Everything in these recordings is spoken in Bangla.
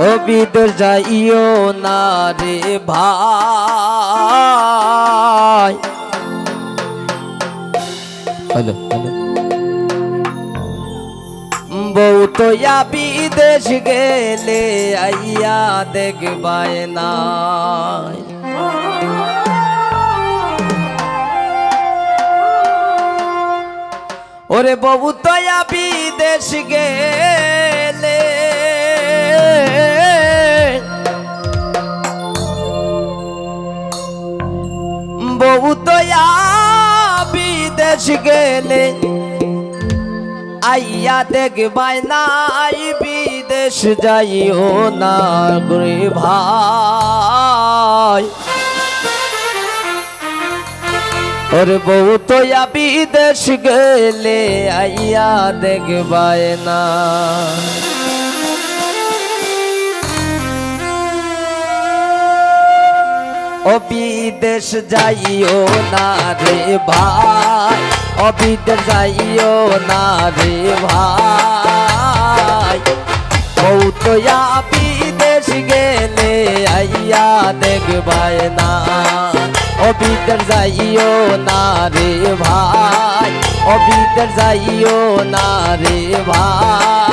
ও বিদর যাইও না রে ভাই। হ্যালো বউ তো বিদেশ গেলে আইয়া দেখবায় না ওরে বউ তো বিদেশ গেলে বউ ইয়া বিদেশ গেলে আইয়া দেখবাই নাই বিদেশ যাইও না রে ভাই ওরে বউ তো বিদেশ গেলে আইয়া দেখবাই না ও বিদেশ যাইও না রে ভাই ও বিদেশ যাইও না রে ভাই। ইয়া বিদেশ গেলে আইয়া দেখবাই না ও বিদেশ যাইও না রে ভাই ও বিদেশ যাইও না রে ভাই।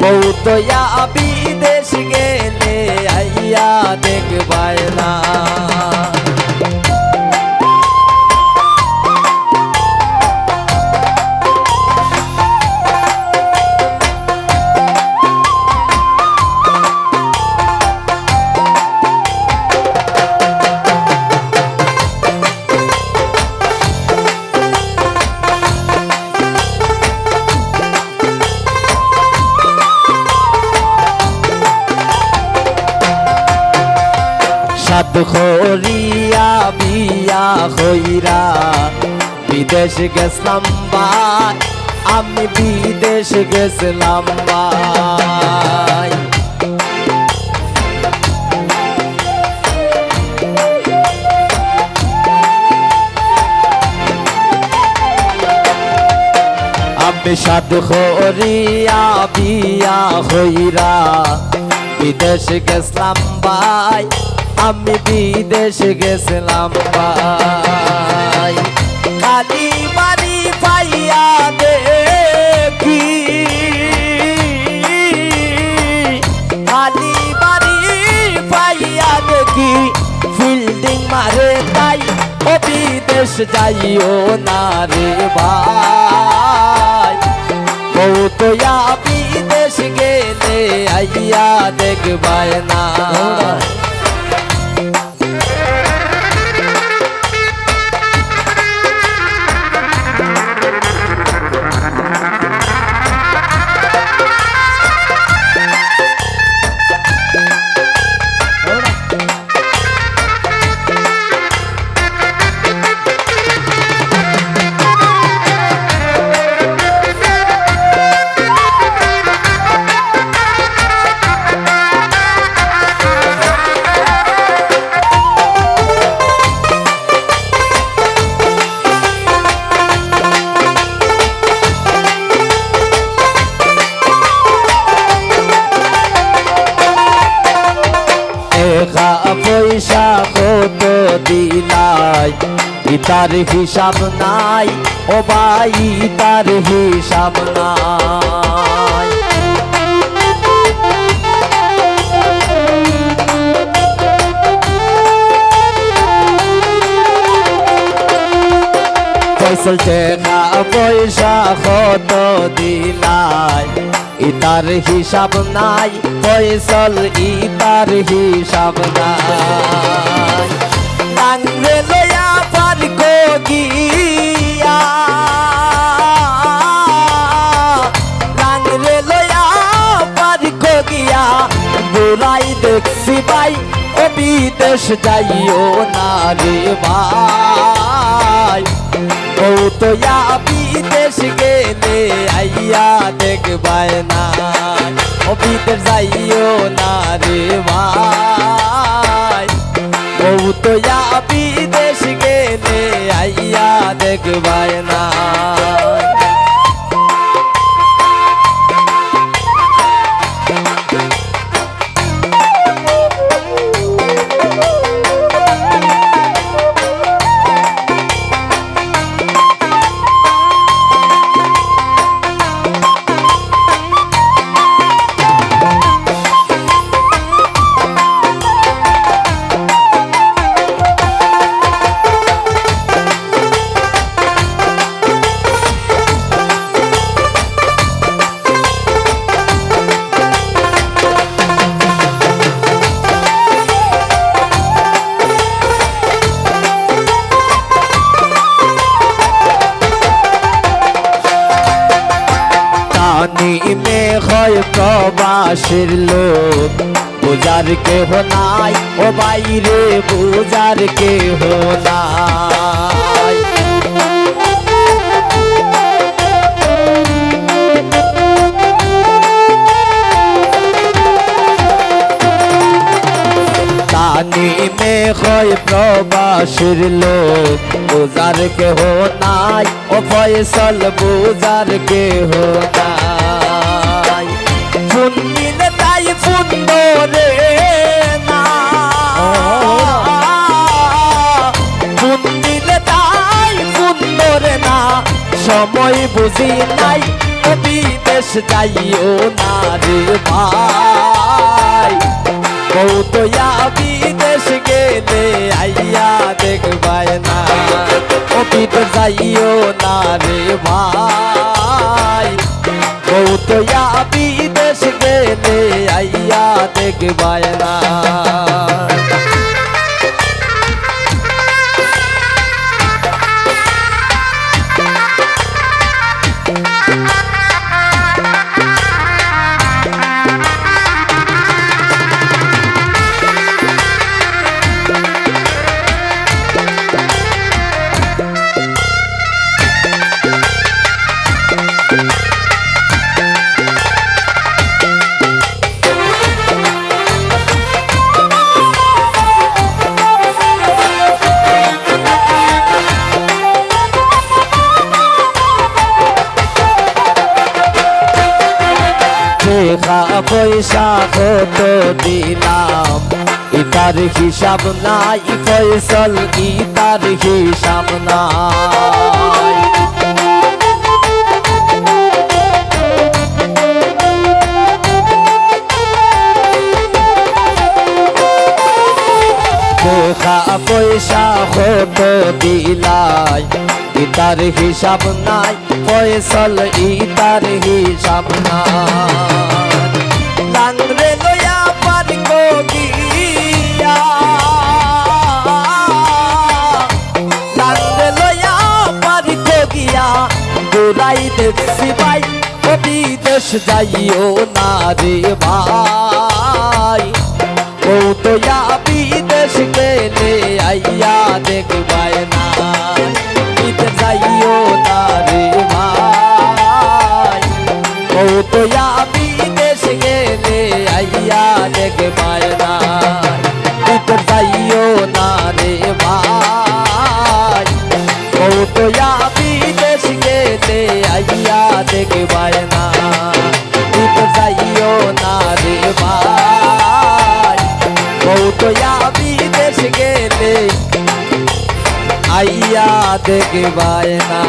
ইয়া বিদেশ গেলে আইয়া দেখবায় না। সাদ খরিয়া বিয়া হইরা। বিদেশ গেছিলাম ভাই, আমি বিদেশ গেছিলাম ভাই। আমি সাদ খরিয়া বিয়া হইরা। বিদেশ গেছিলাম ভাই আমি বিদেশ গেছিলাম ভাই। কালি বাড়ি পাইয়া দেখি। কালি বাড়ি পাইয়া দেখি। ফিল্ডিং মারে তাই ও বিদেশ যাইও না রে ভাই। বউ বিদেশ গেলে আইয়া দেখবায় না। ইতার হিসাব নাই। ও ভাই ইতার হিসাব নাই। ফসল টাকা পয়সা কত দিলাই। ইতার হিসাব নাই। ফসল ইতার হিসাব নাই। গিয়া টাঙ্গে লয়া পার গিয়া বুড়াই দেখছি ভাই, ও বিদেশ যাইও না রে ভাই। ও তো বিদেশ গেলে আইয়া দেখবায় না ও বিদেশ যাইও না রে মে হয় প্রবাসের লোক। পূজার কেহ নাই ও বাইরে পূজার কেহ নাই। হয় প্রবাসের লোক। বুজার কেহ নাই, ও ফয়সল বুজার কেহ নাই। ফুন দিলে তাই ফুন দিলে তাই ফুন রে সময় বুঝি নাই বিদেশ যাইও না রে ভাই। কৌতয়া বিদেশ গেলে আইয়া দেখবাই না ও বিদেশ যাইও না রে ভাই কৌতয়া বিদেশ গেলে আইয়া দেখবাই না পয়সা কত দিলাম। ইতার হিসাব নাই, ফয়সল ইতার হিসাব নাই। লেখা পয়সা কত দিলাই ইতার হিসাব নাই, ফয়সল ইতার হিসাব নাই। গিয়া গোরাই দেখছি ভাই ও বিদেশ যাইও না রে ভাই। ও তো বিদেশ গেলে আইয়া দেখবাই না যাইও না রে ভাই। ও তো देगी के बायना